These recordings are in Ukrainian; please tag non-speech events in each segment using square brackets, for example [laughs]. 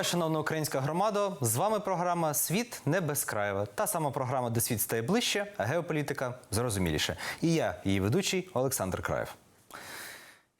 Вітаю, шановна українська громада. З вами програма Світ не безкраєва. Та сама програма, де світ стає ближче, а геополітика зрозуміліше. І я, її ведучий Олександр Краєв.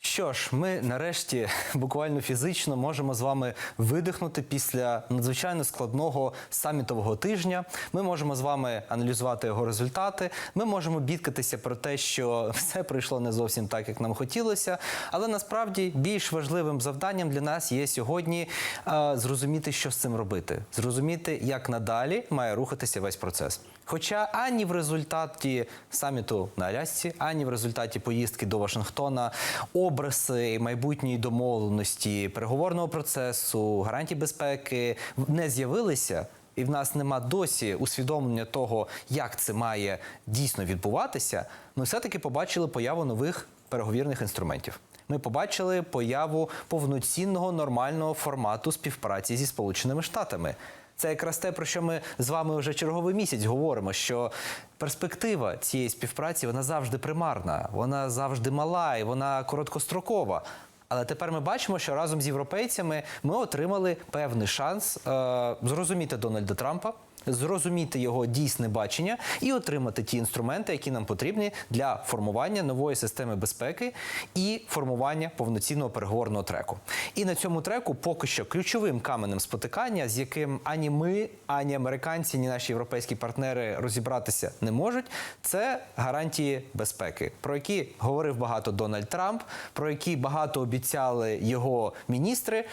Що ж, ми нарешті [laughs] буквально фізично можемо з вами видихнути після надзвичайно складного самітового тижня. Ми можемо з вами аналізувати його результати. Ми можемо бідкатися про те, що [laughs] все пройшло не зовсім так, як нам хотілося. Але насправді більш важливим завданням для нас є сьогодні е, зрозуміти, що з цим робити, зрозуміти, як надалі має рухатися весь процес. Хоча ані в результаті саміту на Алясці, ані в результаті поїздки до Вашингтона образи майбутньої домовленості, переговорного процесу, гарантій безпеки не з'явилися. І в нас нема досі усвідомлення того, як це має дійсно відбуватися. Ми все-таки побачили появу нових переговірних інструментів. Ми побачили появу повноцінного нормального формату співпраці зі Сполученими Штатами. Це якраз те, про що ми з вами вже черговий місяць говоримо. Що перспектива цієї співпраці вона завжди примарна, вона завжди мала і вона короткострокова. Але тепер ми бачимо, що разом з європейцями ми отримали певний шанс е, зрозуміти Дональда Трампа. Зрозуміти його дійсне бачення і отримати ті інструменти, які нам потрібні для формування нової системи безпеки і формування повноцінного переговорного треку. І на цьому треку поки що ключовим каменем спотикання, з яким ані ми, ані американці, ні наші європейські партнери розібратися не можуть, це гарантії безпеки, про які говорив багато Дональд Трамп, про які багато обіцяли його міністри.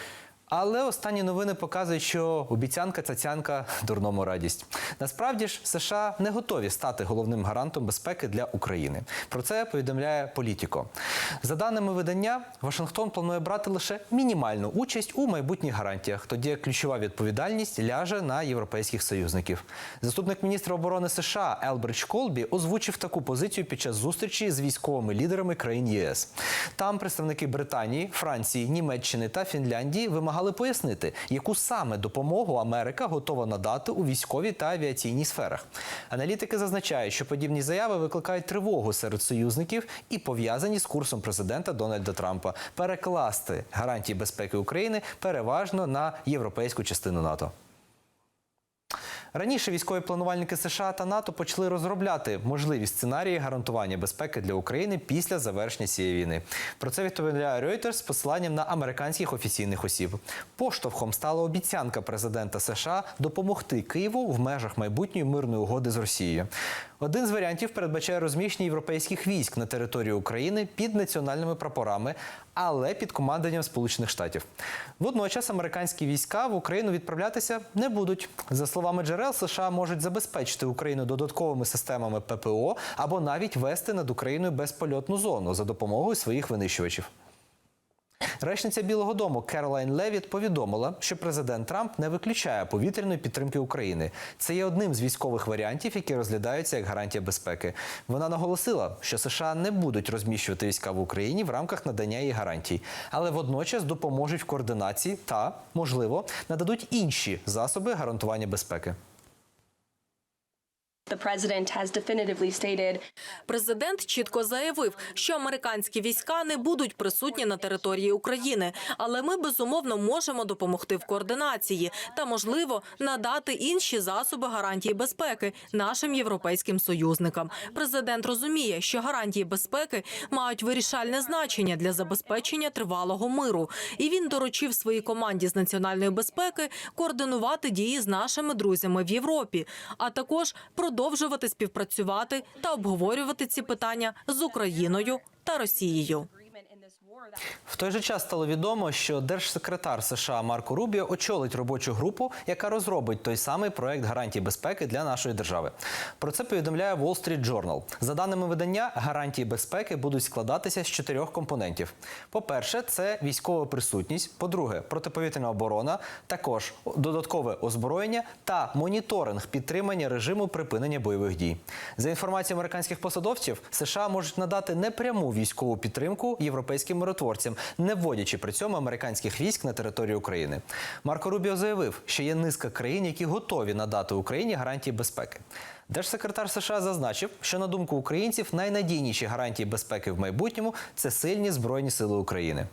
Але останні новини показують, що обіцянка цяцянка дурному радість. Насправді ж США не готові стати головним гарантом безпеки для України. Про це повідомляє Політіко. За даними видання, Вашингтон планує брати лише мінімальну участь у майбутніх гарантіях, тоді ключова відповідальність ляже на європейських союзників. Заступник міністра оборони США Елбридж Колбі озвучив таку позицію під час зустрічі з військовими лідерами країн ЄС. Там представники Британії, Франції, Німеччини та Фінляндії вимагали пояснити, яку саме допомогу Америка готова надати у військовій та авіаційній сферах. Аналітики зазначають, що подібні заяви викликають тривогу серед союзників і пов'язані з курсом президента Дональда Трампа перекласти гарантії безпеки України переважно на європейську частину НАТО. Раніше військові планувальники США та НАТО почали розробляти можливі сценарії гарантування безпеки для України після завершення цієї війни. Про це відповідає Reuters з посиланням на американських офіційних осіб. Поштовхом стала обіцянка президента США допомогти Києву в межах майбутньої мирної угоди з Росією. Один з варіантів передбачає розміщення європейських військ на території України під національними прапорами, але під командуванням Сполучених Штатів. Водночас американські війська в Україну відправлятися не будуть. За словами джерел, США можуть забезпечити Україну додатковими системами ППО або навіть вести над Україною безпольотну зону за допомогою своїх винищувачів. Речниця Білого Дому Керолайн Левіт повідомила, що президент Трамп не виключає повітряної підтримки України. Це є одним з військових варіантів, які розглядаються як гарантія безпеки. Вона наголосила, що США не будуть розміщувати війська в Україні в рамках надання їй гарантій, але водночас допоможуть в координації та, можливо, нададуть інші засоби гарантування безпеки. Президент чітко заявив, що американські війська не будуть присутні на території України, але ми безумовно можемо допомогти в координації та, можливо, надати інші засоби гарантії безпеки нашим європейським союзникам. Президент розуміє, що гарантії безпеки мають вирішальне значення для забезпечення тривалого миру, і він доручив своїй команді з національної безпеки координувати дії з нашими друзями в Європі, а також продовжувати співпрацювати та обговорювати ці питання з Україною та Росією. В той же час стало відомо, що держсекретар США Марко Рубіо очолить робочу групу, яка розробить той самий проект гарантій безпеки для нашої держави. Про це повідомляє Wall Street Journal. За даними видання, гарантії безпеки будуть складатися з чотирьох компонентів: по-перше, це військова присутність. По-друге, протиповітряна оборона, також додаткове озброєння та моніторинг підтримання режиму припинення бойових дій. За інформацією американських посадовців, США можуть надати непряму військову підтримку європейським миротворцям, не вводячи при цьому американських військ на територію України. Марко Рубіо заявив, що є низка країн, які готові надати Україні гарантії безпеки. Держсекретар США зазначив, що на думку українців найнадійніші гарантії безпеки в майбутньому це сильні збройні сили України.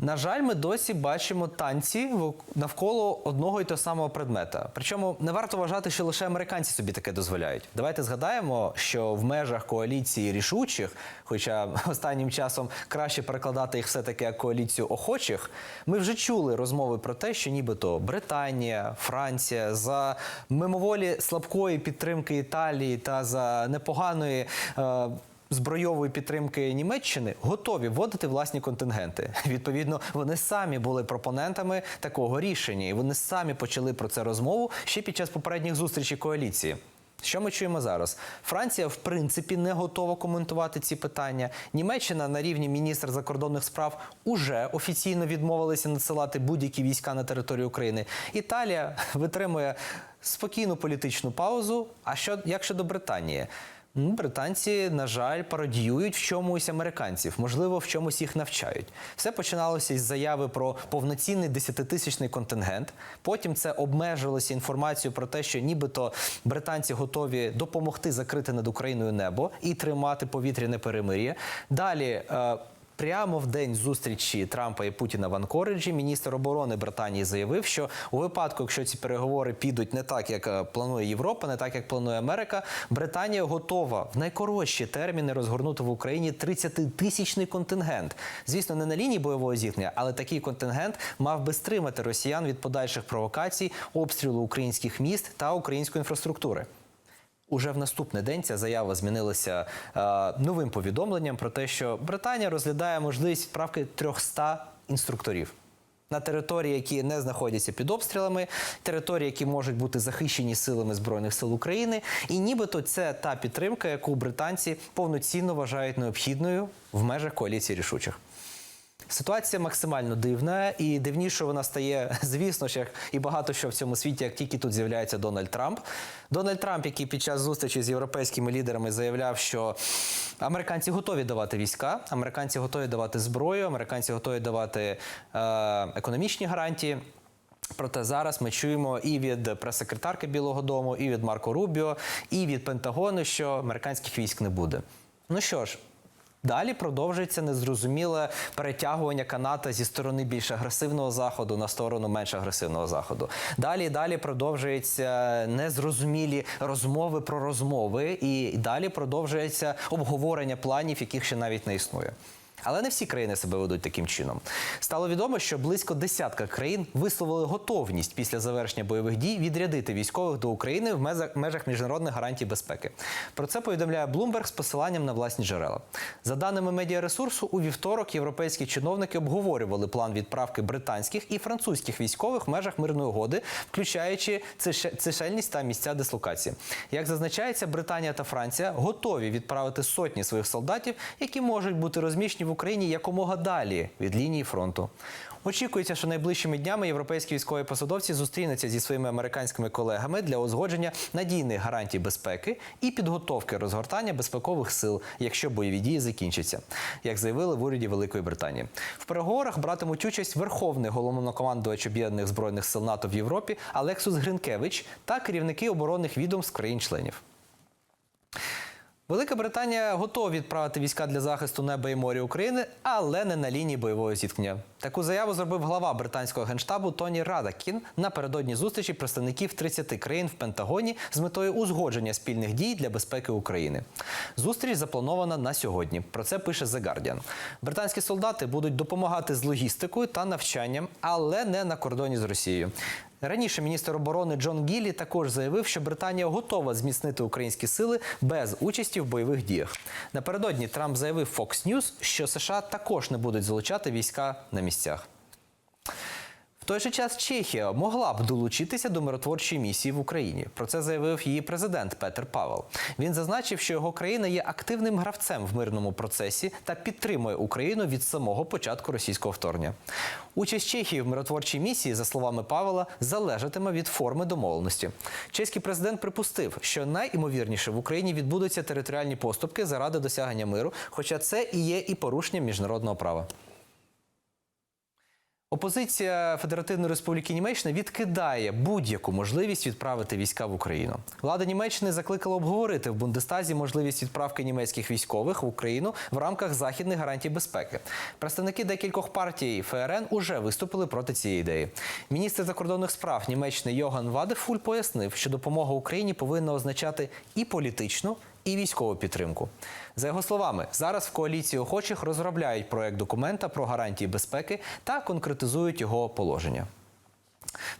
На жаль, ми досі бачимо танці навколо одного і того самого предмета. Причому не варто вважати, що лише американці собі таке дозволяють. Давайте згадаємо, що в межах коаліції рішучих, хоча [laughs] останнім часом краще перекладати їх все-таки як коаліцію охочих, ми вже чули розмови про те, що нібито Британія, Франція за мимоволі слабкої підтримки Італії та за непоганої. Е, збройової підтримки Німеччини готові вводити власні контингенти. [laughs] Відповідно, вони самі були пропонентами такого рішення, і вони самі почали про це розмову ще під час попередніх зустрічей коаліції. Що ми чуємо зараз? Франція, в принципі, не готова коментувати ці питання. Німеччина на рівні міністра закордонних справ уже офіційно відмовилася надсилати будь-які війська на територію України. Італія витримує спокійну політичну паузу. А що як щодо Британії? Британці, на жаль, пародіюють в чомусь американців, можливо, в чомусь їх навчають. Все починалося із заяви про повноцінний десятитисячний контингент. Потім це обмежилося інформацією про те, що нібито британці готові допомогти закрити над Україною небо і тримати повітряне перемир'я. Далі. Прямо в день зустрічі Трампа і Путіна в Анкориджі міністр оборони Британії заявив, що у випадку, якщо ці переговори підуть не так, як е, планує Європа, не так як планує Америка, Британія готова в найкоротші терміни розгорнути в Україні 30-тисячний контингент. Звісно, не на лінії бойового зіткнення, але такий контингент мав би стримати росіян від подальших провокацій, обстрілу українських міст та української інфраструктури. Уже в наступний день ця заява змінилася е, новим повідомленням про те, що Британія розглядає можливість відправки 300 інструкторів на території, які не знаходяться під обстрілами, території, які можуть бути захищені силами збройних сил України, і нібито це та підтримка, яку британці повноцінно вважають необхідною в межах коаліції рішучих. Ситуація максимально дивна, і дивніше вона стає, [laughs] звісно ж, як і багато що в цьому світі, як тільки тут з'являється Дональд Трамп. Дональд Трамп, який під час зустрічі з європейськими лідерами заявляв, що американці готові давати війська, американці готові давати зброю, американці готові давати е, економічні гарантії. Проте зараз ми чуємо і від прес-секретарки Білого Дому, і від Марко Рубіо, і від Пентагону, що американських військ не буде. Ну що ж. Далі продовжується незрозуміле перетягування каната зі сторони більш агресивного заходу на сторону менш агресивного заходу. Далі далі продовжуються незрозумілі розмови про розмови, і далі продовжується обговорення планів, яких ще навіть не існує. Але не всі країни себе ведуть таким чином. Стало відомо, що близько десятка країн висловили готовність після завершення бойових дій відрядити військових до України в межах міжнародних гарантій безпеки. Про це повідомляє Bloomberg з посиланням на власні джерела. За даними медіаресурсу, у вівторок європейські чиновники обговорювали план відправки британських і французьких військових в межах мирної угоди, включаючи Цешельність та місця дислокації. Як зазначається, Британія та Франція готові відправити сотні своїх солдатів, які можуть бути розміщені в Україні якомога далі від лінії фронту. Очікується, що найближчими днями європейські військові посадовці зустрінуться зі своїми американськими колегами для узгодження надійних гарантій безпеки і підготовки розгортання безпекових сил, якщо бойові дії закінчаться, як заявили в уряді Великої Британії. В переговорах братимуть участь верховний головнокомандувач об'єднаних збройних сил НАТО в Європі Алексус Гринкевич та керівники оборонних відомств країн-членів. Велика Британія готова відправити війська для захисту неба і моря України, але не на лінії бойового зіткнення. Таку заяву зробив глава британського генштабу Тоні Радакін напередодні зустрічі представників 30 країн в Пентагоні з метою узгодження спільних дій для безпеки України. Зустріч запланована на сьогодні. Про це пише The Guardian. Британські солдати будуть допомагати з логістикою та навчанням, але не на кордоні з Росією. Раніше міністр оборони Джон Гіллі також заявив, що Британія готова зміцнити українські сили без участі в бойових діях. Напередодні Трамп заявив Fox News, що США також не будуть залучати війська на місцях. Той же час Чехія могла б долучитися до миротворчої місії в Україні. Про це заявив її президент Петер Павел. Він зазначив, що його країна є активним гравцем в мирному процесі та підтримує Україну від самого початку російського вторгнення. Участь Чехії в миротворчій місії, за словами Павела, залежатиме від форми домовленості. Чеський президент припустив, що найімовірніше в Україні відбудуться територіальні поступки заради досягнення миру, хоча це і є і порушенням міжнародного права. Опозиція Федеративної Республіки Німеччина відкидає будь-яку можливість відправити війська в Україну. Влада Німеччини закликала обговорити в Бундестазі можливість відправки німецьких військових в Україну в рамках західних гарантій безпеки. Представники декількох партій ФРН уже виступили проти цієї ідеї. Міністр закордонних справ Німеччини Йоган Вадефуль пояснив, що допомога Україні повинна означати і політичну, і військову підтримку. За його словами, зараз в коаліції охочих розробляють проект документа про гарантії безпеки та конкретизують його положення.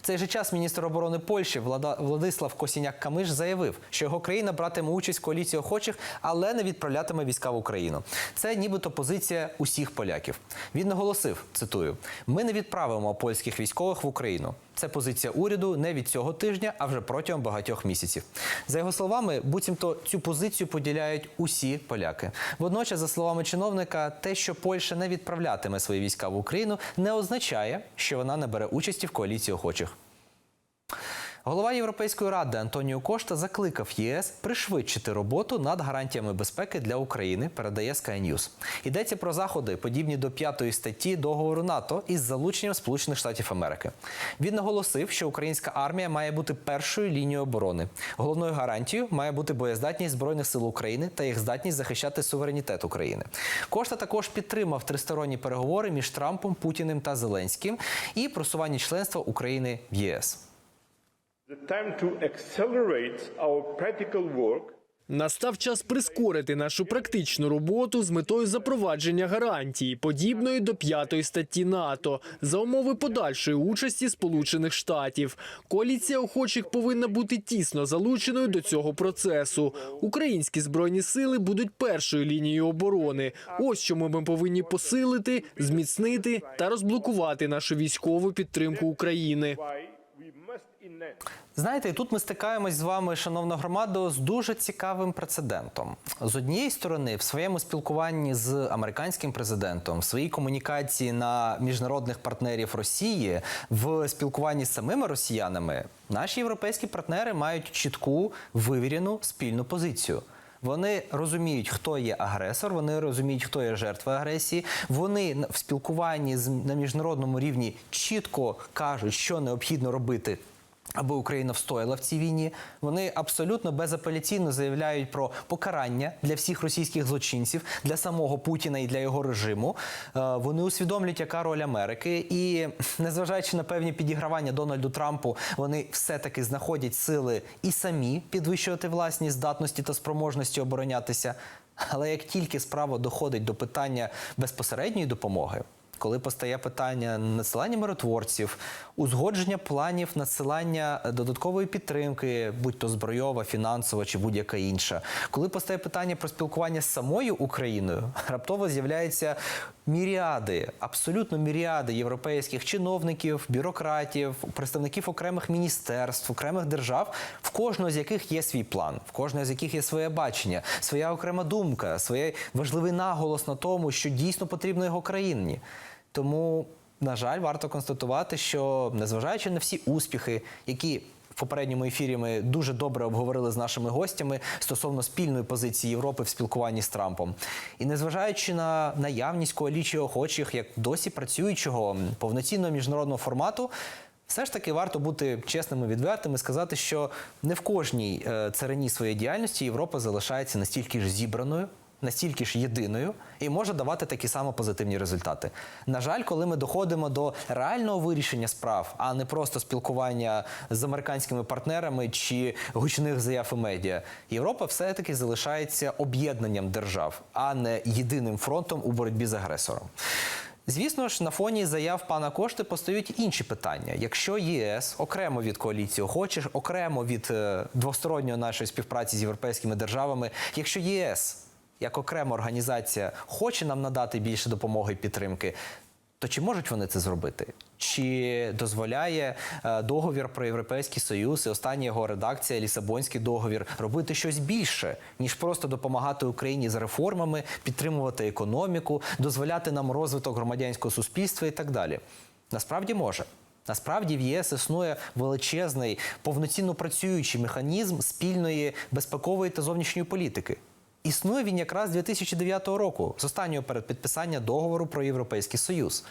В цей же час міністр оборони Польщі Владислав Косіняк-Камиш заявив, що його країна братиме участь в коаліції охочих, але не відправлятиме війська в Україну. Це нібито позиція усіх поляків. Він наголосив: цитую: ми не відправимо польських військових в Україну. Це позиція уряду не від цього тижня, а вже протягом багатьох місяців. За його словами, буцімто цю позицію поділяють усі поляки. Водночас, за словами чиновника, те, що Польща не відправлятиме свої війська в Україну, не означає, що вона не бере участі в коаліції охочих. Голова Європейської ради Антоніо Кошта закликав ЄС пришвидшити роботу над гарантіями безпеки для України. Передає Sky News. Йдеться про заходи, подібні до п'ятої статті договору НАТО із залученням Сполучених Штатів Америки. Він наголосив, що українська армія має бути першою лінією оборони. Головною гарантією має бути боєздатність збройних сил України та їх здатність захищати суверенітет України. Кошта також підтримав тристоронні переговори між Трампом, Путіним та Зеленським і просування членства України в ЄС. Настав час прискорити нашу практичну роботу з метою запровадження гарантії, подібної до п'ятої статті НАТО, за умови подальшої участі Сполучених Штатів. Коаліція охочих повинна бути тісно залученою до цього процесу. Українські збройні сили будуть першою лінією оборони. Ось чому ми повинні посилити, зміцнити та розблокувати нашу військову підтримку України. Знаєте, і тут ми стикаємось з вами, шановна громада, з дуже цікавим прецедентом. З однієї сторони, в своєму спілкуванні з американським президентом, в своїй комунікації на міжнародних партнерів Росії, в спілкуванні з самими росіянами, наші європейські партнери мають чітку вивірену спільну позицію. Вони розуміють, хто є агресор, вони розуміють, хто є жертва агресії. Вони в спілкуванні на міжнародному рівні чітко кажуть, що необхідно робити аби Україна встояла в цій війні. Вони абсолютно безапеляційно заявляють про покарання для всіх російських злочинців, для самого Путіна і для його режиму. Е, Вони усвідомлюють, яка роль Америки, і незважаючи на певні підігравання Дональду Трампу, вони все-таки знаходять сили і самі підвищувати власні здатності та спроможності оборонятися. Але як тільки справа доходить до питання безпосередньої допомоги, коли постає питання надсилання миротворців, узгодження планів надсилання додаткової підтримки, будь то збройова, фінансова чи будь-яка інша, коли постає питання про спілкування з самою Україною, раптово з'являються міріади, абсолютно міріади європейських чиновників, бюрократів, представників окремих міністерств, окремих держав, в кожного з яких є свій план, в кожного з яких є своє бачення, своя окрема думка, своє важливий наголос на тому, що дійсно потрібно його країні. Тому, на жаль, варто констатувати, що незважаючи на всі успіхи, які в попередньому ефірі ми дуже добре обговорили з нашими гостями стосовно спільної позиції Європи в спілкуванні з Трампом, і незважаючи на наявність коаліції охочих, як досі працюючого повноцінного міжнародного формату. Все ж таки варто бути чесними, відвертими, сказати, що не в кожній е, царині своєї діяльності Європа залишається настільки ж зібраною, настільки ж єдиною і може давати такі само позитивні результати. На жаль, коли ми доходимо до реального вирішення справ, а не просто спілкування з американськими партнерами чи гучних заяв і медіа, Європа все-таки залишається об'єднанням держав, а не єдиним фронтом у боротьбі з агресором. Звісно ж, на фоні заяв пана Кошти постають інші питання. Якщо ЄС окремо від коаліції охочих, окремо від е, двосторонньої нашої співпраці з європейськими державами, якщо ЄС як окрема організація хоче нам надати більше допомоги і підтримки, то чи можуть вони це зробити? Чи дозволяє е, договір про європейський союз і остання його редакція, Лісабонський договір, робити щось більше ніж просто допомагати Україні з реформами, підтримувати економіку, дозволяти нам розвиток громадянського суспільства і так далі? Насправді може. Насправді в ЄС існує величезний повноцінно працюючий механізм спільної безпекової та зовнішньої політики. Існує він якраз з 2009 року, з останнього передпідписання договору про Європейський Союз.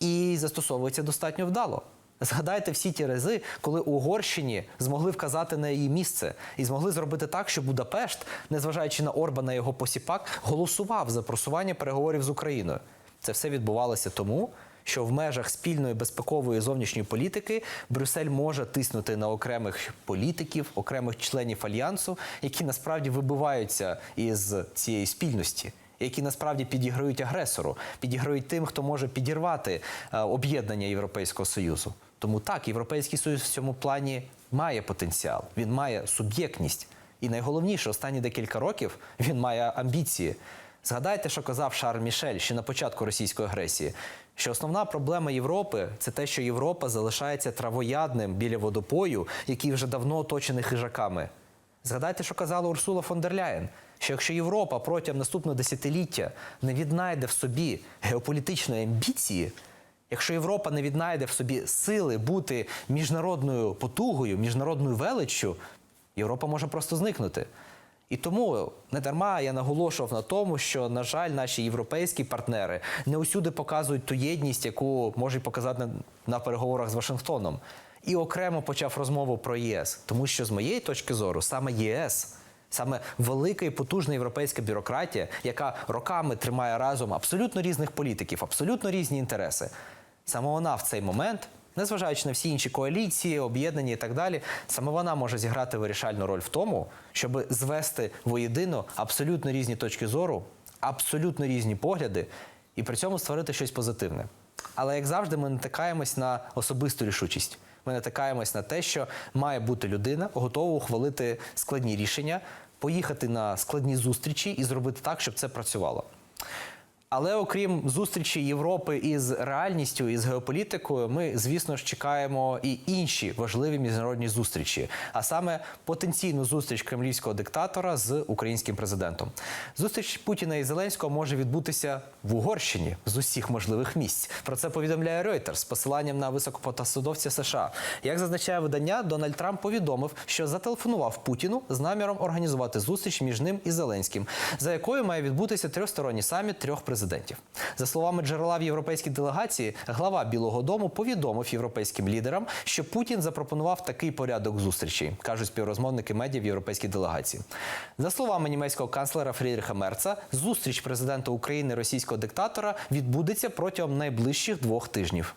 і застосовується достатньо вдало. Згадайте всі ті рази, коли Угорщині змогли вказати на її місце і змогли зробити так, що Будапешт, незважаючи на Орбана і його посіпак, голосував за просування переговорів з Україною. Це все відбувалося тому, що в межах спільної безпекової зовнішньої політики Брюссель може тиснути на окремих політиків, окремих членів альянсу, які насправді вибиваються із цієї спільності. Які насправді підіграють агресору, підіграють тим, хто може підірвати е, об'єднання Європейського союзу. Тому так, Європейський союз в цьому плані має потенціал, він має суб'єктність. І найголовніше, останні декілька років він має амбіції. Згадайте, що казав Шарль Мішель ще на початку російської агресії, що основна проблема Європи це те, що Європа залишається травоядним біля водопою, який вже давно оточений хижаками. Згадайте, що казала Урсула фон дер Ляєн, що якщо Європа протягом наступного десятиліття не віднайде в собі геополітичної амбіції, якщо Європа не віднайде в собі сили бути міжнародною потугою, міжнародною величчю, Європа може просто зникнути. І тому не дарма я наголошував на тому, що, на жаль, наші європейські партнери не усюди показують ту єдність, яку можуть показати на, переговорах з Вашингтоном. І окремо почав розмову про ЄС, тому що з моєї точки зору саме ЄС. Саме велика і потужна європейська бюрократія, яка роками тримає разом абсолютно різних політиків, абсолютно різні інтереси. Саме вона в цей момент, незважаючи на всі інші коаліції, об'єднання і так далі, саме вона може зіграти вирішальну роль в тому, щоб звести воєдино абсолютно різні точки зору, абсолютно різні погляди, і при цьому створити щось позитивне. Але як завжди, ми натикаємось на особисту рішучість. Ми натикаємось на те, що має бути людина готова ухвалити складні рішення, поїхати на складні зустрічі і зробити так, щоб це працювало. Але окрім зустрічі Європи із реальністю і з геополітикою, ми, звісно ж, чекаємо і інші важливі міжнародні зустрічі, а саме потенційну зустріч кремлівського диктатора з українським президентом. Зустріч Путіна і Зеленського може відбутися в Угорщині з усіх можливих місць. Про це повідомляє Reuters з посиланням на високопосадовця США. Як зазначає видання, Дональд Трамп повідомив, що зателефонував Путіну з наміром організувати зустріч між ним і Зеленським, за якою має відбутися трьохсторонній саміт трьох президентів. За словами джерела в європейській делегації, глава Білого Дому повідомив європейським лідерам, що Путін запропонував такий порядок зустрічей, кажуть співрозмовники медіа в європейській делегації. За словами німецького канцлера Фрідріха Мерца, зустріч президента України російського диктатора відбудеться протягом найближчих двох тижнів.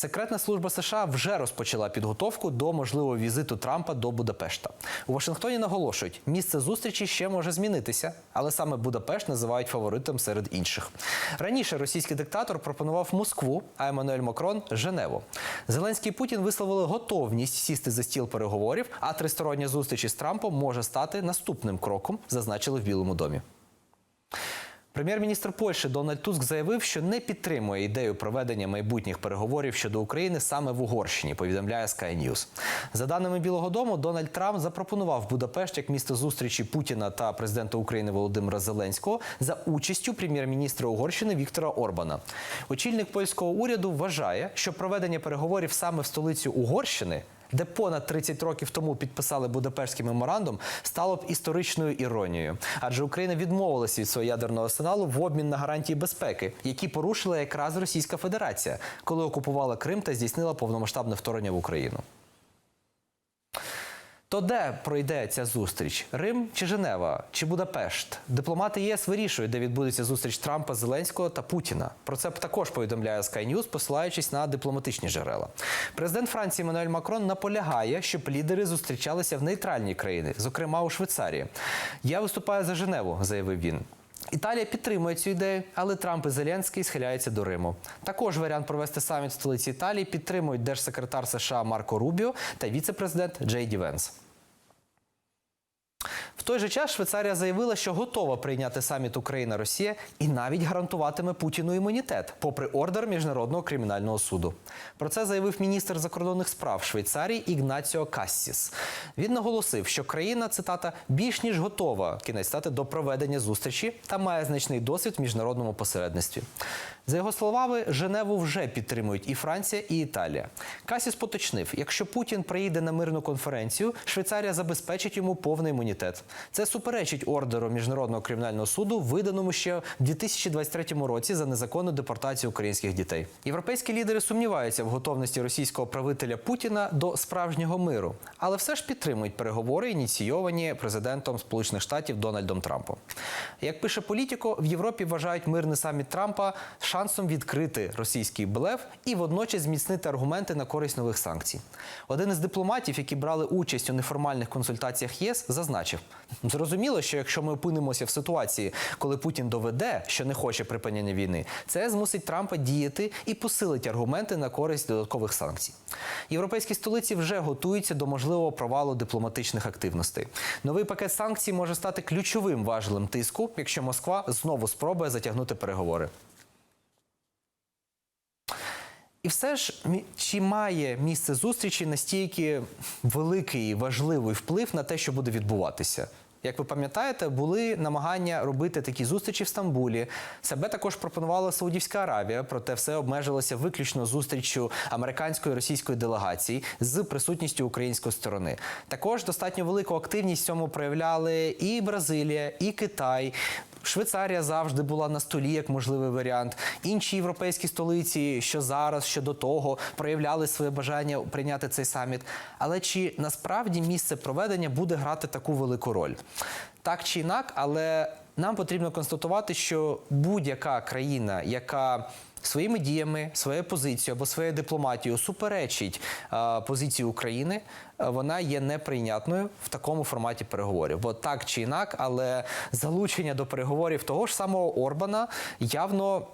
Секретна служба США вже розпочала підготовку до можливого візиту Трампа до Будапешта. У Вашингтоні наголошують, місце зустрічі ще може змінитися, але саме Будапешт називають фаворитом серед інших. Раніше російський диктатор пропонував Москву, а Еммануель Макрон Женеву. Зеленський і Путін висловили готовність сісти за стіл переговорів, а тристороння зустріч із Трампом може стати наступним кроком, зазначили в Білому домі. Прем'єр-міністр Польщі Дональд Туск заявив, що не підтримує ідею проведення майбутніх переговорів щодо України саме в Угорщині. Повідомляє Sky News. За даними Білого Дому, Дональд Трамп запропонував Будапешт як місто зустрічі Путіна та президента України Володимира Зеленського за участю прем'єр-міністра Угорщини Віктора Орбана. Очільник польського уряду вважає, що проведення переговорів саме в столиці Угорщини де понад 30 років тому підписали Будапештський меморандум, стало б історичною іронією, адже Україна відмовилася від свого ядерного арсеналу в обмін на гарантії безпеки, які порушила якраз Російська Федерація, коли окупувала Крим та здійснила повномасштабне вторгнення в Україну. То де пройде ця зустріч? Рим чи Женева, чи Будапешт? Дипломати ЄС вирішують, де відбудеться зустріч Трампа, Зеленського та Путіна. Про це також повідомляє Sky News, посилаючись на дипломатичні джерела. Президент Франції Мануель Макрон наполягає, щоб лідери зустрічалися в нейтральній країні, зокрема у Швейцарії. Я виступаю за Женеву, заявив він. Італія підтримує цю ідею, але Трамп і Зеленський схиляються до Риму. Також варіант провести саміт в столиці Італії підтримують держсекретар США Марко Рубіо та віце-президент Джей Ді Венс. В той же час Швейцарія заявила, що готова прийняти саміт Україна-Росія і навіть гарантуватиме Путіну імунітет, попри ордер міжнародного кримінального суду. Про це заявив міністр закордонних справ Швейцарії Ігнаціо Кассіс. Він наголосив, що країна цитата більш ніж готова кінець стати до проведення зустрічі та має значний досвід в міжнародному посередництві. За його словами, Женеву вже підтримують і Франція, і Італія. Касіс поточнив, якщо Путін приїде на мирну конференцію, Швейцарія забезпечить йому повний імунітет. Це суперечить ордеру міжнародного кримінального суду, виданому ще в 2023 році за незаконну депортацію українських дітей. Європейські лідери сумніваються в готовності російського правителя Путіна до справжнього миру, але все ж підтримують переговори, ініційовані президентом Сполучених Штатів Дональдом Трампом. Як пише політико, в Європі вважають мирний саміт Трампа шансом відкрити російський блеф і водночас зміцнити аргументи на користь нових санкцій. Один із дипломатів, які брали участь у неформальних консультаціях ЄС, зазначив: зрозуміло, що якщо ми опинимося в ситуації, коли Путін доведе, що не хоче припинення війни, це змусить Трампа діяти і посилить аргументи на користь додаткових санкцій. Європейські столиці вже готуються до можливого провалу дипломатичних активностей. Новий пакет санкцій може стати ключовим важелем тиску, якщо Москва знову спробує затягнути переговори. І все ж, чи має місце зустрічі настільки великий важливий вплив на те, що буде відбуватися? Як ви пам'ятаєте, були намагання робити такі зустрічі в Стамбулі. Себе також пропонувала Саудівська Аравія, проте все обмежилося виключно зустрічю американської російської делегацій з присутністю української сторони. Також достатньо велику активність в цьому проявляли і Бразилія, і Китай. Швейцарія завжди була на столі як можливий варіант. Інші європейські столиці, що зараз, що до того, проявляли своє бажання прийняти цей саміт. Але чи насправді місце проведення буде грати таку велику роль? Так чи інак, але нам потрібно констатувати, що будь-яка країна, яка своїми діями, своєю позицією або своєю дипломатією суперечить позиції України, вона є неприйнятною в такому форматі переговорів. Бо так чи інак, але залучення до переговорів того ж самого Орбана явно.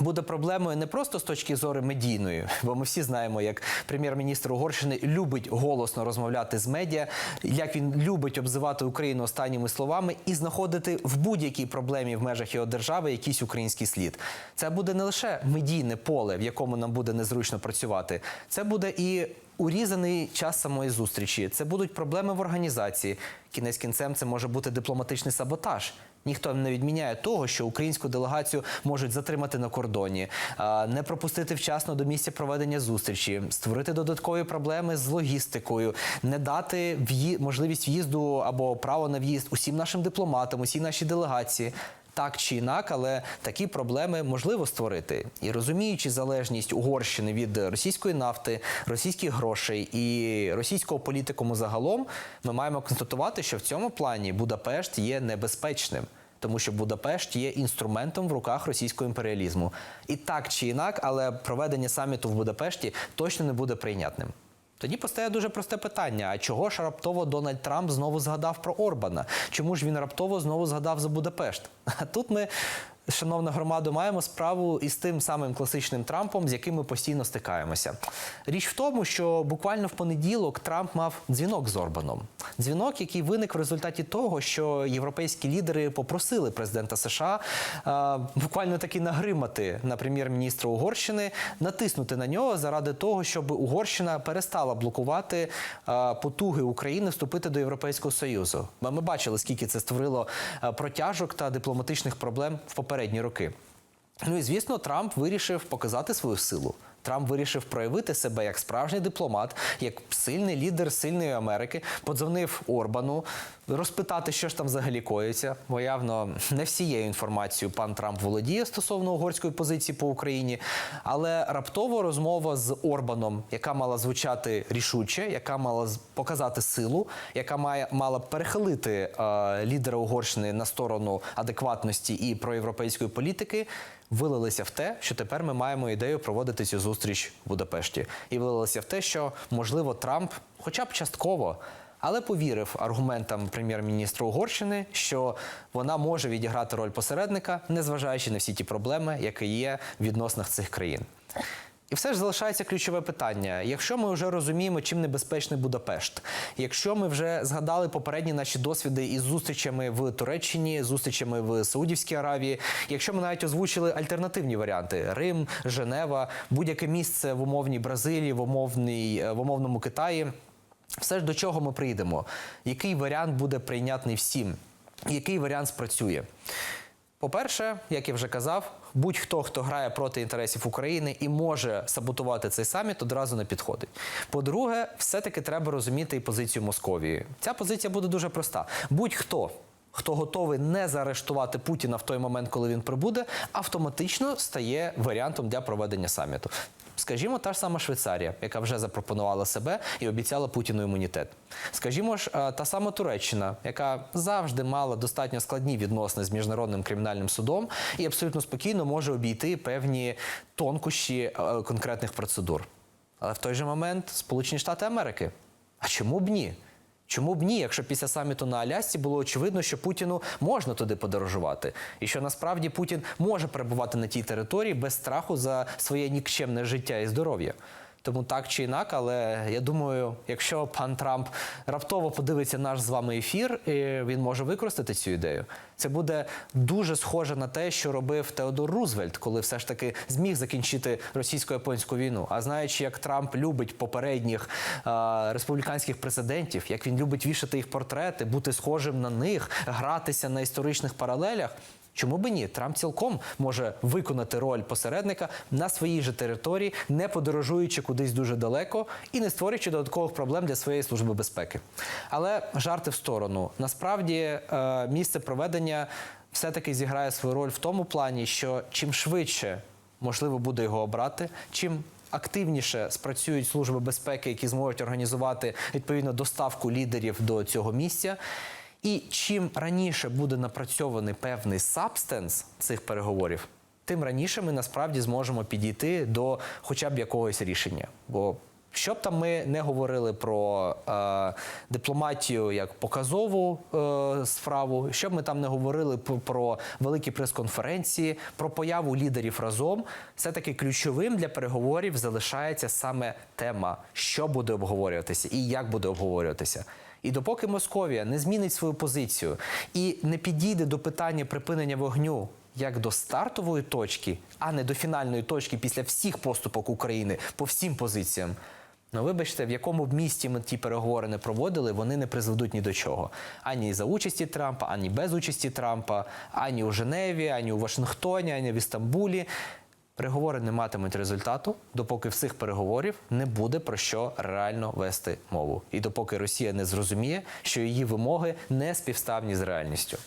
Буде проблемою не просто з точки зору медійної, бо ми всі знаємо, як прем'єр-міністр Угорщини любить голосно розмовляти з медіа, як він любить обзивати Україну останніми словами і знаходити в будь-якій проблемі в межах його держави якийсь український слід. Це буде не лише медійне поле, в якому нам буде незручно працювати, це буде і урізаний час самої зустрічі. Це будуть проблеми в організації. Кінець кінцем це може бути дипломатичний саботаж. Ніхто не відміняє того, що українську делегацію можуть затримати на кордоні, не пропустити вчасно до місця проведення зустрічі, створити додаткові проблеми з логістикою, не дати можливість в'їзду або право на в'їзд усім нашим дипломатам, усій нашій делегації. Так чи інак, але такі проблеми можливо створити. І розуміючи залежність Угорщини від російської нафти, російських грошей і російського політикуму загалом, ми маємо констатувати, що в цьому плані Будапешт є небезпечним. Тому що Будапешт є інструментом в руках російського імперіалізму. І так чи інак, але проведення саміту в Будапешті точно не буде прийнятним. Тоді постає дуже просте питання: а чого ж раптово Дональд Трамп знову згадав про Орбана? Чому ж він раптово знову згадав за Будапешт? А [laughs] тут ми, шановна громада, маємо справу із тим самим класичним Трампом, з яким ми постійно стикаємося. Річ в тому, що буквально в понеділок Трамп мав дзвінок з Орбаном. Дзвінок, який виник в результаті того, що європейські лідери попросили президента США е, буквально таки нагримати на прем'єр-міністра Угорщини, натиснути на нього заради того, щоб Угорщина перестала блокувати е, потуги України вступити до Європейського Союзу. Ми бачили, скільки це створило протяжок та дипломатичних проблем в попередні роки. Ну і звісно, Трамп вирішив показати свою силу. Трамп вирішив проявити себе як справжній дипломат, як сильний лідер сильної Америки. Подзвонив Орбану, розпитати, що ж там взагалі коїться. Бо явно не всією інформацією пан Трамп володіє стосовно угорської позиції по Україні. Але раптово розмова з Орбаном, яка мала звучати рішуче, яка мала показати силу, яка має мала перехилити е, лідера Угорщини на сторону адекватності і проєвропейської політики, вилилися в те, що тепер ми маємо ідею проводити цю зустріч в Будапешті, і вилилися в те, що можливо Трамп, хоча б частково. Але повірив аргументам прем'єр-міністра Угорщини, що вона може відіграти роль посередника, незважаючи на всі ті проблеми, які є в відносинах цих країн. І все ж залишається ключове питання. Якщо ми вже розуміємо, чим небезпечний Будапешт, якщо ми вже згадали попередні наші досвіди із зустрічами в Туреччині, зустрічами в Саудівській Аравії, якщо ми навіть озвучили альтернативні варіанти Рим, Женева, будь-яке місце в умовній Бразилії, в умовній в умовному Китаї. Все ж до чого ми прийдемо? Який варіант буде прийнятний всім? Який варіант спрацює? По-перше, як я вже казав, будь-хто, хто грає проти інтересів України і може саботувати цей саміт, одразу не підходить. По-друге, все-таки треба розуміти і позицію Московії. Ця позиція буде дуже проста. Будь-хто. Хто готовий не заарештувати Путіна в той момент, коли він прибуде, автоматично стає варіантом для проведення саміту. Скажімо, та ж сама Швейцарія, яка вже запропонувала себе і обіцяла Путіну імунітет. Скажімо ж, е, та сама Туреччина, яка завжди мала достатньо складні відносини з міжнародним кримінальним судом і абсолютно спокійно може обійти певні тонкощі е, конкретних процедур. Але в той же момент Сполучені Штати Америки. А чому б ні? Чому б ні, якщо після саміту на Алясці було очевидно, що Путіну можна туди подорожувати, і що насправді Путін може перебувати на тій території без страху за своє нікчемне життя і здоров'я. Тому так чи інак, але я думаю, якщо пан Трамп раптово подивиться наш з вами ефір, він може використати цю ідею. Це буде дуже схоже на те, що робив Теодор Рузвельт, коли все ж таки зміг закінчити російсько-японську війну. А знаючи, як Трамп любить попередніх е, республіканських президентів, як він любить вішати їх портрети, бути схожим на них, гратися на історичних паралелях. Чому би ні? Трамп цілком може виконати роль посередника на своїй же території, не подорожуючи кудись дуже далеко і не створюючи додаткових проблем для своєї служби безпеки. Але жарти в сторону. Насправді е, місце проведення все-таки зіграє свою роль в тому плані, що чим швидше можливо буде його обрати, чим активніше спрацюють служби безпеки, які зможуть організувати відповідно доставку лідерів до цього місця. І чим раніше буде напрацьований певний сабстенс цих переговорів, тим раніше ми насправді зможемо підійти до хоча б якогось рішення. Бо що б там ми не говорили про е, дипломатію як показову е, справу, що б ми там не говорили про великі прес-конференції, про появу лідерів разом, все-таки ключовим для переговорів залишається саме тема, що буде обговорюватися і як буде обговорюватися. І допоки Московія не змінить свою позицію і не підійде до питання припинення вогню як до стартової точки, а не до фінальної точки після всіх поступок України по всім позиціям. Ну, вибачте, в якому б місті ми ті переговори не проводили, вони не призведуть ні до чого. Ані за участі Трампа, ані без участі Трампа, ані у Женеві, ані у Вашингтоні, ані в Істамбулі. Переговори не матимуть результату, допоки всіх переговорів не буде про що реально вести мову. І допоки Росія не зрозуміє, що її вимоги не співставні з реальністю.